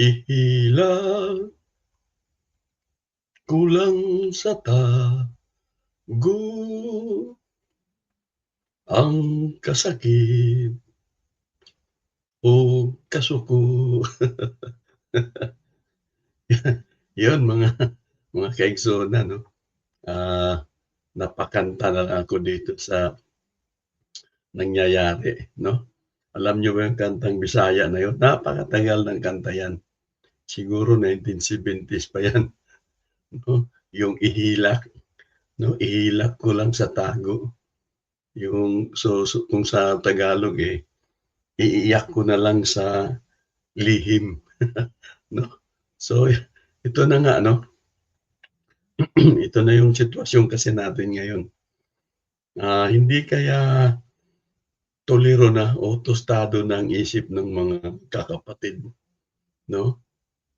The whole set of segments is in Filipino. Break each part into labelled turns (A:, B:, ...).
A: Ihilal kulang sa tago ang kasakit o kasuko. Yun mga mga kaigsoon 'no, ah, napakanta na lang ako dito sa nangyayari 'no. Alam niyo ba yung kantang Bisaya na yun? Napakatagal ng kanta yan. Siguro 1970s pa yan 'no, yung ihilak 'no, ihilak ko lang sa tago. Yung so so kung sa Tagalog, eh, iiyak ko na lang sa lihim 'no. So ito na nga 'no. Ito na yung sitwasyon kasi natin ngayon. Ah, hindi kaya tolero na o tostado na ang isip ng mga kakapatid 'no,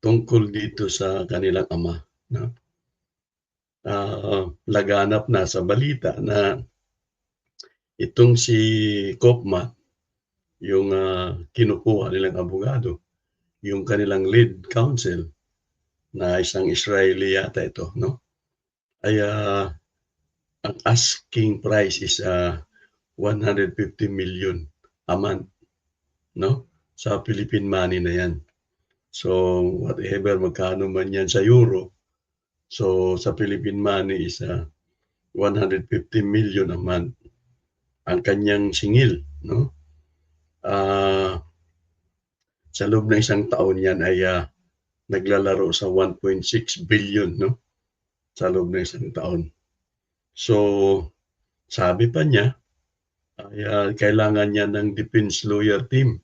A: tungkol dito sa kanilang ama 'no. Ah, laganap na sa balita na itong si Kopma, yung, ah, kinukuha nilang abogado, yung kanilang lead counsel na isang Israeli yata ito 'no, ay, ah, ang asking price is, ah, 150,000,000 a month 'no, sa Philippine money na yan. So, whatever magkano man yan sa euro, so sa Philippine money is, ah, 150,000,000 a month ang kanyang singil 'no. Ah, sa loob ng isang taon yan ay, ah, naglalaro sa 1.6 billion 'no, sa loob ng isang taon. So, sabi pa niya ah, kailangan niya ng defense lawyer team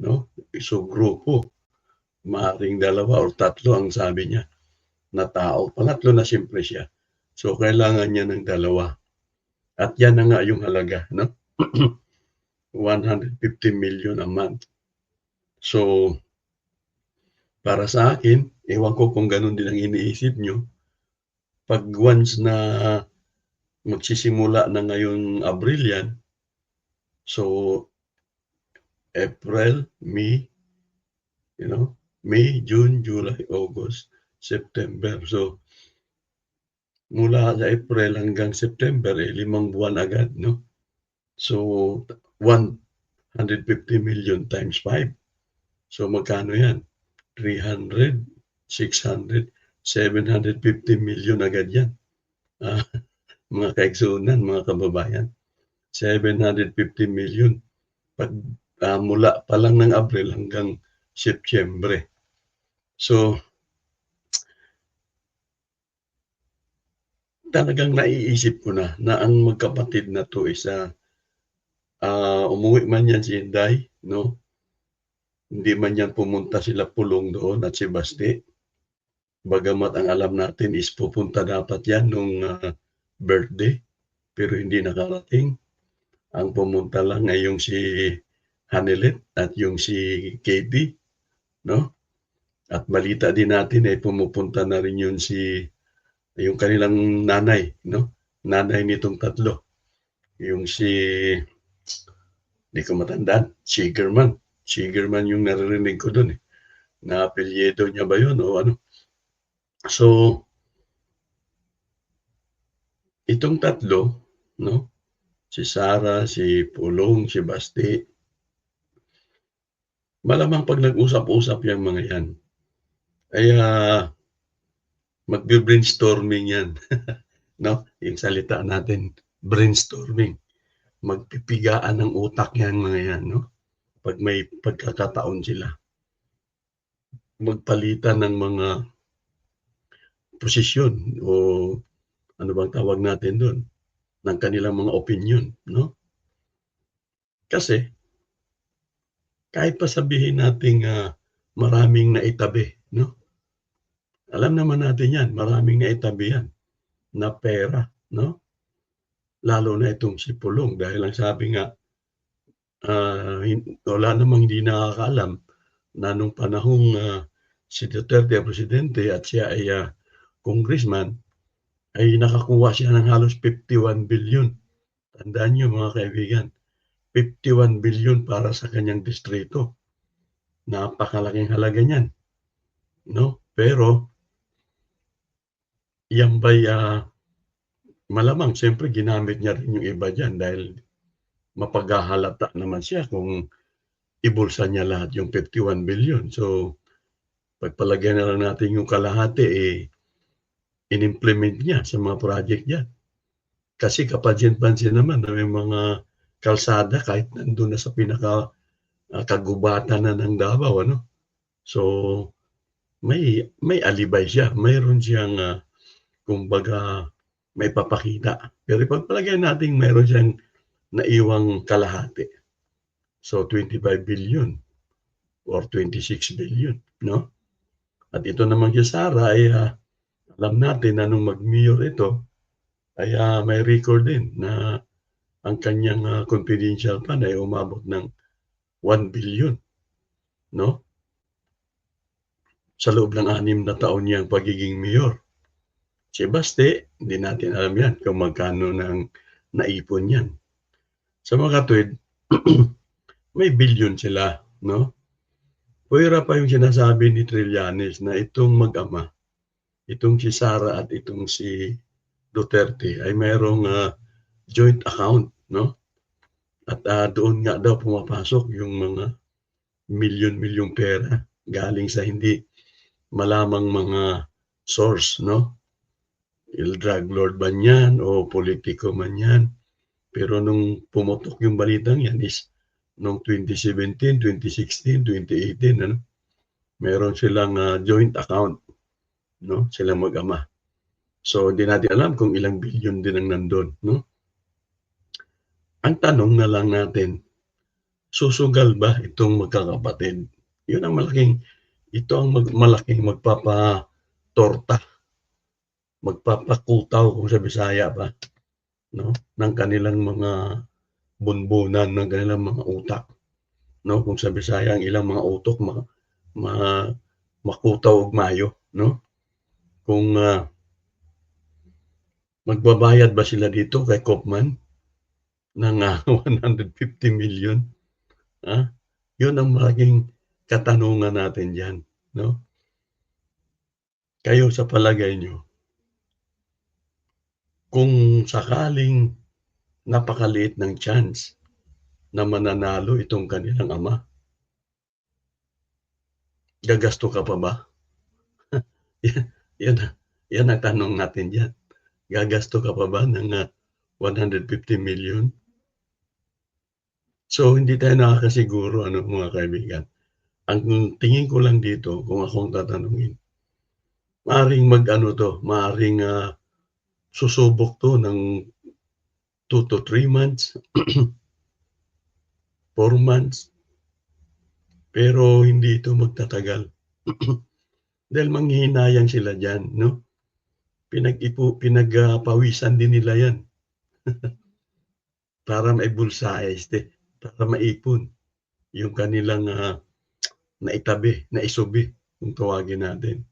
A: 'no, so grupo. Maaaring 2 or 3 ang sabi niya na tao, pangatlo na siyempre siya. So, kailangan niya ng 2 at yan na nga yung halaga 'no, 150,000,000 a month. So, para sa akin, ewan ko kung ganon din ang iniisip niyo, 'pag once na magsisimula na ngayong Abril yan, so April, May, you know, May, June, July, August, September. So, mula sa April hanggang September, eh, 5 buwan agad 'no. So, 150,000,000 times 5. So, magkano yan? 300, 600, 750,000,000 agad yan. Ah, mga kaigsunan, mga kababayan. 750,000,000 'pag, ah, mula pa lang ng Abril hanggang Setyembre. So talagang naiisip ko na, na ang magkapatid na 'to is, ah, ah, umuwi man yan si Inday 'no, hindi man yan pumunta sila Pulong doon at si Basti. Bagamat ang alam natin is pupunta dapat yan nung, ah, birthday, pero hindi nakarating. Ang pumunta lang ay yung si Hanelet at yung si Katie 'no. At balita din natin ay pumupunta na rin yun si yung kanilang nanay 'no, nanay nitong tatlo. Yung si di ko matandaan, Shigerman. Shigerman yung naririnig ko dun, eh, na apelyido niya ba yun o ano. So itong tatlo 'no, si Sarah, si Pulong, si Basti. Malamang 'pag nag-usap-usap yang mga yan, ay, ah, magbe-brainstorming yan. 'no, yung salita natin, brainstorming. Magpipigaan ng utak yang mga yan 'no, 'pag may pagkakataon sila. Magpalitan ng mga posisyon o ano bang tawag natin dun, ng kanilang mga opinyon 'no. Kasi kahit pa sabihin nating, ah, maraming naitabi 'no, alam naman natin yan, maraming naitabi yan na pera 'no. Lalo na itong si Pulong dahil ang sabi nga, hin wala namang hindi nakakaalam na nung panahong, ah, si Duterte ang presidente at siya ay, ah, congressman, ay nakakuha siya ng halos 51 billion. Tandaan niyo mga kaibigan, 51 billion para sa kanyang distrito. Napakalaking halaga niyan 'No, pero yan ba'y, ah, malamang siyempre ginamit niya rin yung iba diyan dahil mapaghahalata naman siya kung ibulsa niya lahat yung 51 billion. So, pagpalagay na lang natin yung kalahati, eh, in-implement niya sa mga project niya. Kasi kapansin-pansin naman na may mga kalsada kahit nandun na sa pinaka, ah, kagubatan na ng Davao ano. So, may may alibay siya, mayroon siyang, ah, kumbaga maipapakita. Pero ipagpalagay nating mayroon siyang naiwang kalahati. So, 25 billion or 26 billion 'no. At ito naman kay Sara ay, ah, alam natin na nung mag-mayor ito ay, ah, may record din na ang kanyang, ah, confidential fund ay umabot ng 1 billion 'no. Sa loob ng 6 na taon niyang pagiging mayor. Si Baste, hindi natin alam yan kung magkano ng naipon niyan. Sa mga katuwid, may bilyon sila 'no. Puwera pa yung sinasabi ni Trillanes na itong mag-ama, itong si Sara at itong si Duterte ay mayroong, ah, joint account 'no. At, ah, doon nga daw pumapasok yung mga milyon-milyong pera galing sa hindi malamang mga source 'no. Il drug lord man yan o politiko man yan. Pero nung pumutok yung balitang yan is nung 2017, 2016, 2018 ano, meron silang, ah, joint account 'no, silang mag-ama. So, hindi natin alam kung ilang bilyon din ang nandun 'no. Ang tanong na lang natin, susugal ba itong magkakapatid? Yun ang malaking ito ang mag malaking magpapatorta, magpapakutaw kung sa Bisaya ba 'no, ng kanilang mga bunbunan, ng kanilang mga utak 'no. Kung sa Bisaya ang ilang mga utok ma ma makutaw ug maayo 'no. Kung, ah magbabayad ba sila dito kay Koppman ng, ah, 150,000,000, ah? Yun ang malaking katanungan natin diyan 'no. Kayo sa palagay niyo kung sakaling napakaliit ng chance na mananalo itong kanilang ama gagasto ka pa ba? Yan yan ang tanong natin diyan. Gagasto ka pa ba ng, ah, 150,000,000? So, hindi tayo nakakasiguro ano mga kaibigan. Ang tingin ko lang dito kung ako ang tatanungin, maaaring mag-ano 'to, maaaring, ah, susubok 'to ng 2 to 3 months, 4 months. Pero hindi ito magtatagal. Dahil manghihinayang sila diyan 'no. Pinag-ipo pinag, ah, pawisan din nila yan. Para maibulsa este, para maipon yung kanilang, ah, naitabi, naisubi kung tawagin natin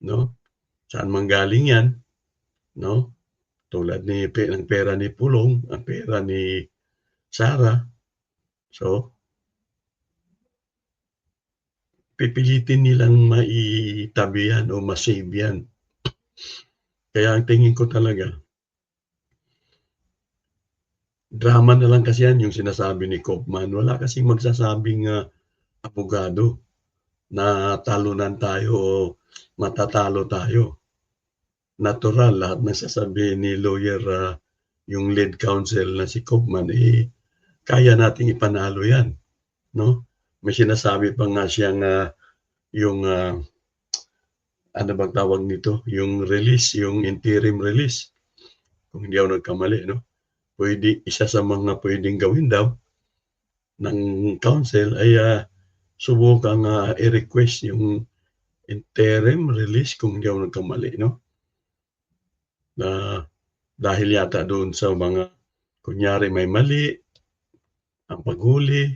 A: 'no. Saan man galing yan 'no, tulad ni ng pera ni Pulong, ang pera ni Sara. So pipilitin nilang maitabi yan o ma-save yan. Kaya ang tingin ko talaga drama na lang kasi yan yung sinasabi ni Koppman. Wala kasing magsasabing, ah, abogado na talunan tayo o matatalo tayo. Natural lahat ng sasabihin ni lawyer, ah, yung lead counsel na si Koppman, eh, kaya nating ipanalo yan 'no. May sinasabi pa nga siyang, ah, yung, ah, ano bang tawag nito, yung release, yung interim release, kung hindi ako nagkamali 'no. Puwede isa sa mga puwedeng gawin daw ng counsel ay, ah, subukang, ah, i-request yung interim release kung hindi ako nagkamali 'no. Na dahil yata doon sa mga kunyari may mali, ang paghuli,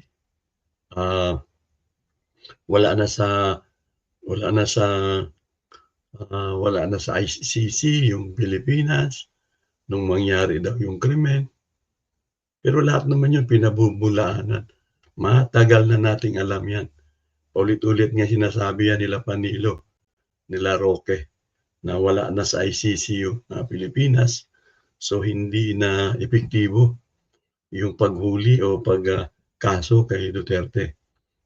A: ah, wala na sa wala na sa, ah, wala na sa ICC yung Pilipinas nung mangyari daw yung krimen. Pero lahat naman yun pinabubulaanan. Matagal na nating alam yan. Paulit-ulit nga sinasabi yan nila Panilo. nila Roque na wala na sa ICC yung uh, Pilipinas. So hindi na epektibo yung paghuli o pagkaso uh, kay Duterte.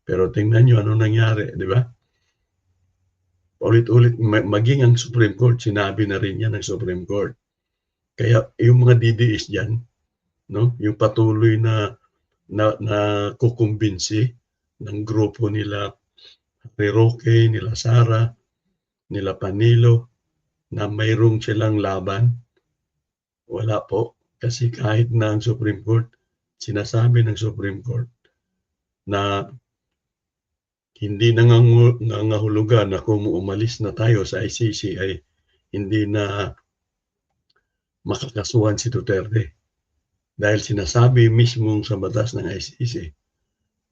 A: Pero tingnan nyo ano nangyari, di ba? Ulit-ulit, maging ang Supreme Court, sinabi na rin yan ng Supreme Court. Kaya yung mga DDS dyan, no? yung patuloy na na, na kukumbinsi ng grupo nila Roque, nila Sara, nila Panilo, na mayroong silang laban. Wala po. Kasi kahit na ang Supreme Court, sinasabi ng Supreme Court na hindi nangangahulugan na kung umalis na tayo sa ICC ay hindi na makakasuhan si Duterte. Dahil sinasabi mismo sa batas ng ICC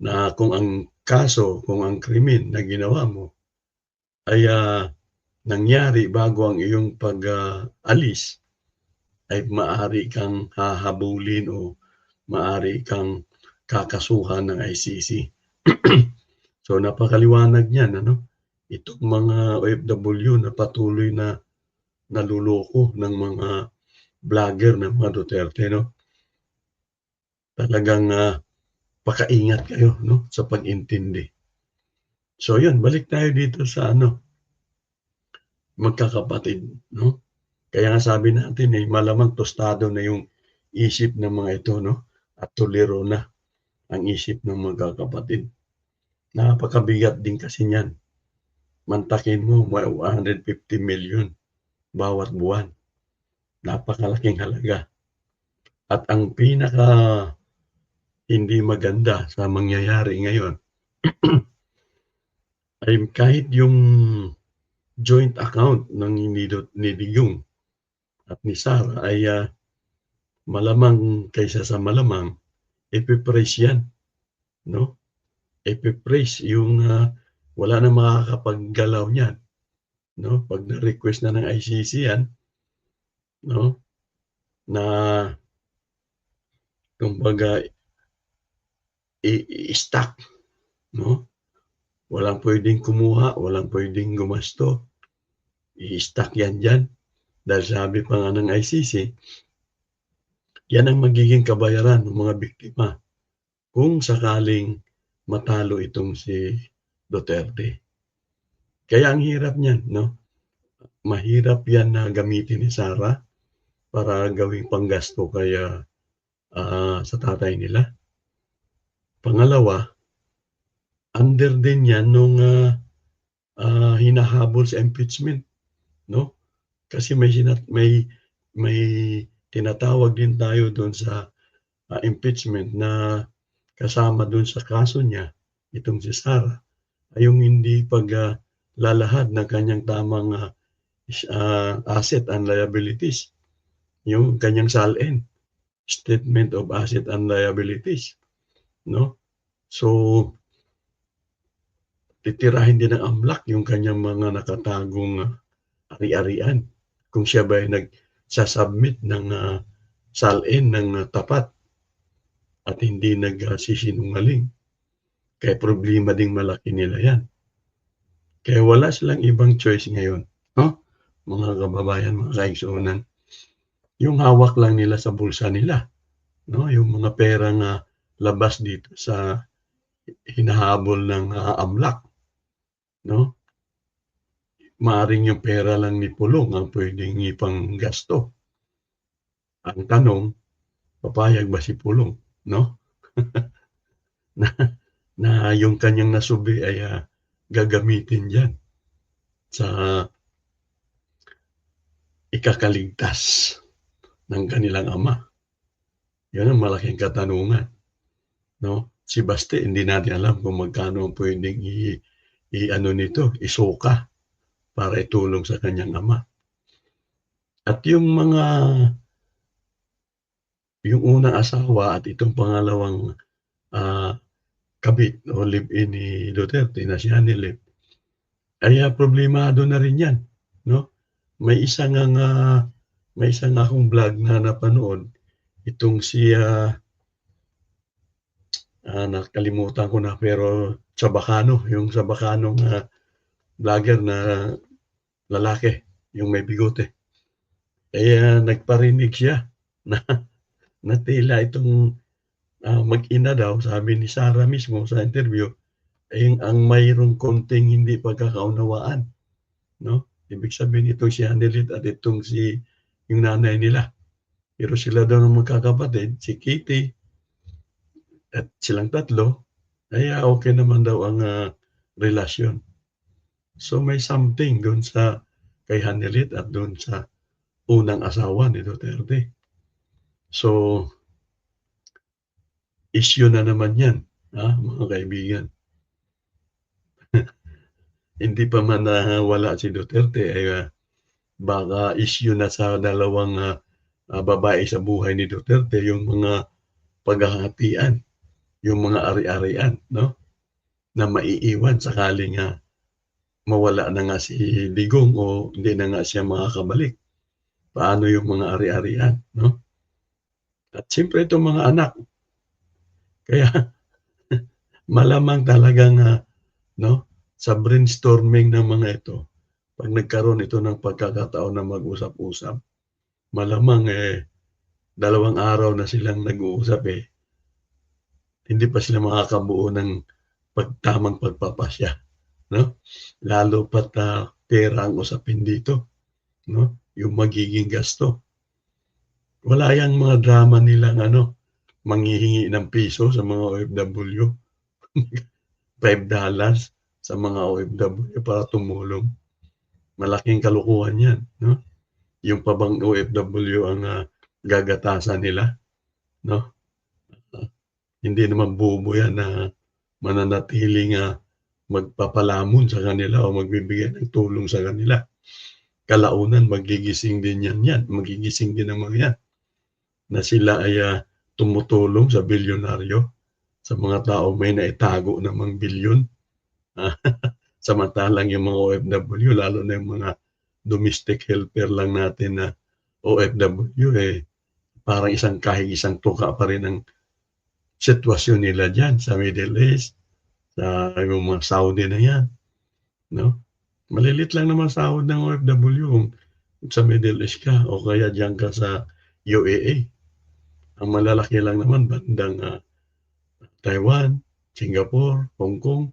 A: na kung ang kaso, kung ang krimen na ginawa mo ay uh, nangyari bago ang iyong pag-alis, uh, ay maaari kang hahabulin o maaari kang kakasuhan ng ICC. so napakaliwanag niyan, ano? Itong mga OFW na patuloy na naluloko ng mga vlogger ng mga Duterte, no? talagang uh, pakaingat kayo no sa pag-intindi. So yun, balik tayo dito sa ano magkakapatid, no? Kaya nga sabi natin eh malamang tostado na yung isip ng mga ito, no? At tuliro na ang isip ng magkakapatid. Napakabigat din kasi niyan. Mantakin mo 150 million bawat buwan. Napakalaking halaga. At ang pinaka hindi maganda sa mangyayari ngayon ay kahit yung joint account ng ni, ni Digong at ni Sara ay uh, malamang kaysa sa malamang ipipraise yan no ipipraise yung uh, wala na makakapaggalaw niyan no pag na-request na ng ICC yan no na kumbaga i-stack. No? Walang pwedeng kumuha, walang pwedeng gumasto. I-stack yan dyan. Dahil sabi pa nga ng ICC, yan ang magiging kabayaran ng mga biktima kung sakaling matalo itong si Duterte. Kaya ang hirap niyan, no? Mahirap yan na gamitin ni Sara para gawing panggasto kaya uh, sa tatay nila. Pangalawa, under din yan nung uh, uh, hinahabol sa impeachment, no? Kasi may may may tinatawag din tayo doon sa uh, impeachment na kasama doon sa kaso niya itong si Sara ay yung hindi pag uh, lalahad ng kanyang tamang uh, uh, asset and liabilities yung kanyang salin statement of asset and liabilities no? So, titirahin din ng amlak yung kanyang mga nakatagong uh, ari-arian. Kung siya ba ay nagsasubmit ng uh, salin ng uh, tapat at hindi nagsisinungaling. Kaya problema ding malaki nila yan. Kaya wala silang ibang choice ngayon. No? Mga kababayan, mga kaigsunan. Yung hawak lang nila sa bulsa nila. No? Yung mga perang uh, labas dito sa hinahabol ng uh, amlak. No? Maaring yung pera lang ni Pulong ang pwedeng ipang gasto. Ang tanong, papayag ba si Pulong? No? na, na yung kanyang nasubi ay uh, gagamitin dyan sa ikakaligtas ng kanilang ama. Yan ang malaking katanungan. No? Si Baste, hindi natin alam kung magkano ang pwedeng i, i ano nito, isuka para itulong sa kanyang ama. At yung mga yung unang asawa at itong pangalawang uh, kabit o live-in ni Duterte na si Hanilip, ay uh, problemado na rin yan. No? May isang uh, may isang akong vlog na napanood itong si uh, uh, nakalimutan ko na pero sa Bacano, yung sa Bacano na uh, vlogger na lalaki, yung may bigote. Kaya nagparinig siya na na tila itong, ah, mag-ina daw sabi ni Sarah mismo sa interview, eh, ang mayroong konting hindi pagkakaunawaan, 'no? Ibig sabihin itong si Hanelit at itong si yung nanay nila. Pero sila daw ng magkakapatid, si Kitty at silang tatlo, ay, okey naman daw ang, ah, relasyon. So, may something dun sa kay Hanelit at dun sa unang asawa ni Duterte. So issue na naman 'yan, ah, mga kaibigan. Hindi pa man nawala si Duterte ay, ah, baka issue na sa dalawang, ah, ah, babae sa buhay ni Duterte yung mga paghahatian, yung mga ari-arian, 'no? Na maiiwan sakaling, ah, mawala na nga si Digong o hindi na nga siya makakabalik. Paano yung mga ari-arian, 'no? At siyempre itong mga anak. Kaya malamang talagang, ah, 'no, sa brainstorming ng mga ito, 'pag nagkaroon ito ng pagkakataon na mag-usap-usap, malamang, eh, dalawang araw na silang nag-uusap, eh, hindi pa sila makakabuo ng pag tamang pagpapasya, 'no? Lalo pa't, ah, pera ang usapin dito, 'no, yung magiging gasto. Wala yang mga drama nilang ano, manghihingi ng piso sa mga OFW. $5 sa mga OFW para tumulong. Malaking kalokohan 'yan, 'no? Yung pa bang OFW ang, ah, gagatasan nila, 'no? Ah, hindi naman 'yan na mananatiling, ah, magpapalamon sa kanila o magbibigay ng tulong sa kanila. Kalaunan magigising din 'yan 'yan, magigising din ang mga 'yan, na sila ay, ah, tumutulong sa bilyonaryo, sa mga taong may naitago namang bilyon. Samantalang yung mga OFW lalo na yung mga domestic helper lang natin na OFW, eh, parang isang kahig isang tuka pa rin ang sitwasyon nila diyan sa Middle East, sa yung mga Saudi na 'yan, 'no? Maliliit lang naman sahod ng OFW kung sa Middle East ka o kaya diyan ka sa UAE. Ang malalaki lang naman bandang, ah, Taiwan, Singapore, Hong Kong.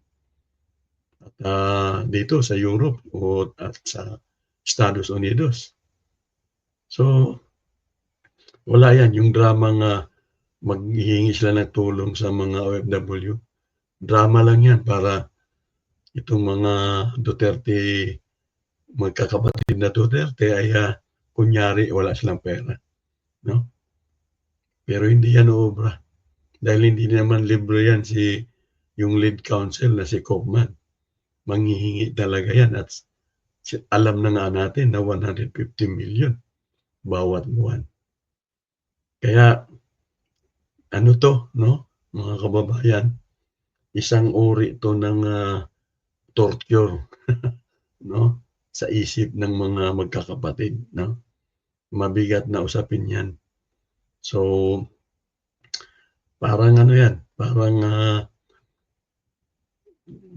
A: At, ah, dito sa Europe o at sa Estados Unidos. So, wala 'yan yung dramang, ah, maghihingi sila ng tulong sa mga OFW. Drama lang 'yan para itong mga Duterte magkakapatid na Duterte ay, ah, kunyari wala silang pera, 'no? Pero hindi 'yan uubra. Dahil hindi naman libre 'yan si yung lead counsel na si Kaufman. Manghihingi talaga 'yan at alam na nga natin na 150 million bawat buwan. Kaya ano 'to, 'no, mga kababayan, isang uri 'to ng, ah, torture, 'no, sa isip ng mga magkakapatid, 'no? Mabigat na usapin 'yan. So parang ano 'yan, parang, ah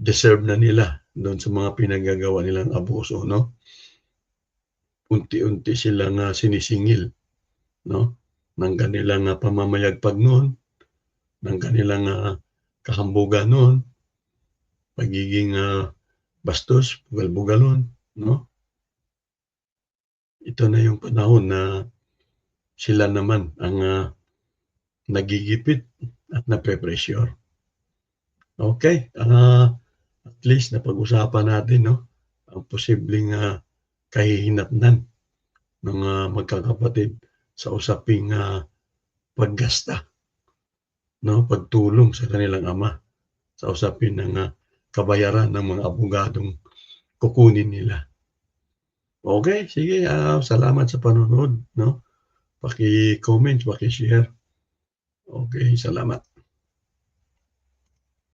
A: deserve na nila dun sa mga pinaggagawa nilang abuso, 'no? Unti-unti silang, ah, sinisingil, 'no, ng kanilang, ah, pamamayagpag noon, ng kanilang, ah, kahambugan noon, pagiging, ah, bastos, bugal-bugalon, 'no? Ito na yung panahon na sila naman ang, ah, nagigipit at nape-pressure. Okey, ah, at least napag-usapan natin, 'no, ang posibleng, ah, kahihinatnan ng, ah, magkakapatid sa usaping, ah, paggasta, 'no, pagtulong sa kanilang ama sa usapin ng, ah, kabayaran ng mga abogadong kukunin nila. Okey, sige, ah, salamat sa panonood, 'no? Paki-comment, paki-share. Okey, salamat.